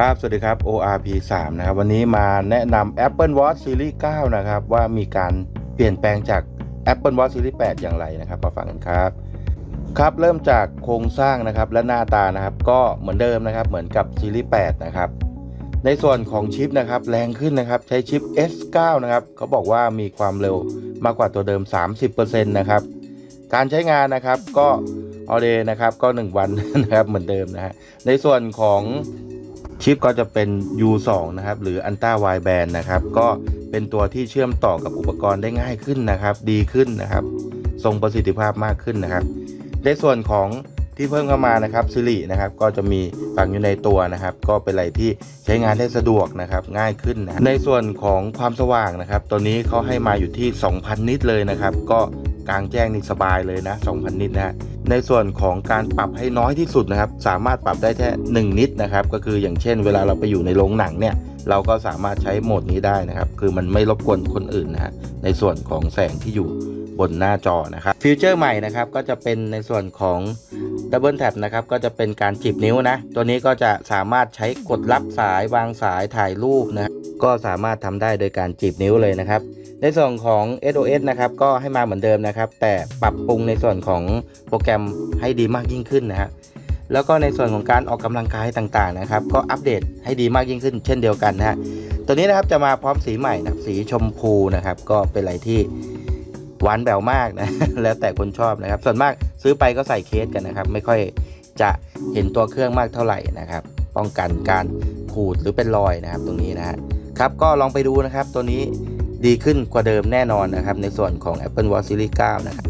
ครับสวัสดีครับ ORP 3นะครับวันนี้มาแนะนำ Apple Watch Series 9 นะครับ ว่ามีการเปลี่ยนแปลงจาก Apple Watch Series 8 อย่างไรนะครับมาฟังกันครับ ครับเริ่มจากโครงสร้างนะครับและหน้าตานะครับ ก็เหมือนเดิมนะครับ เหมือนกับ Series 8 นะครับ ในส่วนของชิปนะครับ แรงขึ้นนะครับ ใช้ชิป S9 นะครับเขาบอกว่ามีความเร็วมากกว่าตัวเดิม 30%นะครับ การใช้งานนะครับก็ออเดนะครับก็ 1 วันนะครับเหมือนเดิมนะฮะในส่วนของ ชิปก็จะเป็น U2 นะครับ หรือ Ultra Wideband นะครับ ก็เป็นตัวที่เชื่อมต่อกับอุปกรณ์ได้ง่ายขึ้นนะครับ ดีขึ้นนะครับ ทรงประสิทธิภาพมากขึ้นนะครับ ในส่วนของที่เพิ่มเข้ามานะครับซิรินะครับ ก็จะมีฝังอยู่ในตัวนะครับ ก็เป็นอะไรที่ใช้งานได้สะดวกนะครับ ง่ายขึ้นนะในส่วนของความสว่างนะครับ ตัวนี้เขาให้มาอยู่ที่ 2,000 นิตเลยนะครับ ก็ กลางแจ้งนี่สบายเลยนะ2,000 นิตนะฮะในส่วนของการปรับให้น้อยที่สุดนะครับ สามารถปรับได้แค่1นิตนะครับก็คืออย่างเช่น เวลาเราไปอยู่ในโรงหนังเนี่ยเราก็สามารถใช้โหมดนี้ได้นะครับ คือมันไม่รบกวนคนอื่นนะฮะในส่วนของแสงที่อยู่บนหน้าจอนะครับฟีเจอร์ใหม่นะครับก็จะเป็นในส่วนของดับเบิลแท็บนะครับก็จะเป็นการจีบนิ้วนะ ตัวนี้ก็จะสามารถใช้กดรับสายวางสายถ่ายรูปนะก็สามารถทำได้โดยการจีบนิ้วเลยนะครับ ในส่วนของ SOS นะครับก็ให้มาเหมือนเดิมนะครับ แต่ปรับปรุงในส่วนของโปรแกรมให้ดีมากยิ่งขึ้นนะฮะแล้วก็ในส่วนของการออกกำลังกายต่างๆนะครับ ก็อัปเดตให้ดีมากยิ่งขึ้น เช่นเดียวกันนะฮะตัวนี้นะครับจะมาพร้อมสีใหม่นะสีชมพูนะครับ ก็เป็นอะไรที่หวานแบวมากนะแล้วแต่คนชอบนะครับ ส่วนมากซื้อไปก็ใส่เคสกันนะครับ ไม่ค่อยจะเห็นตัวเครื่องมากเท่าไหร่นะครับ ป้องกันการขูดหรือเป็นรอยนะครับตรงนี้นะฮะครับก็ลองไปดูนะครับตัวนี้ ดีขึ้นกว่าเดิมแน่นอนนะครับ ในส่วนของ Apple Watch Series 9 นะครับ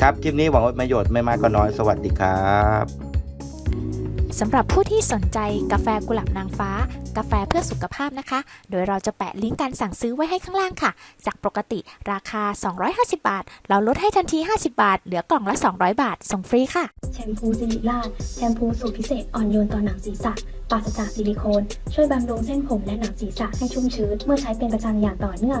ครับ คลิปนี้หวังว่าประโยชน์ไม่มากก็น้อย สวัสดีครับสำหรับผู้ที่สนใจกาแฟกุหลาบนางฟ้า กาแฟเพื่อสุขภาพนะคะ โดยเราจะแปะลิงก์การสั่งซื้อไว้ให้ข้างล่างค่ะ จากปกติราคา 250 บาท เราลดให้ทันที 50 บาท เหลือกล่องละ 200 บาท ส่งฟรีค่ะ แชมพูซิลิล่าแชมพูสูตรพิเศษอ่อนโยนต่อหนังศีรษะปราศจากซิลิโคน ช่วยบำรุงเส้นผมและหนังศีรษะให้ชุ่มชื้น เมื่อใช้เป็นประจำอย่างต่อเนื่อง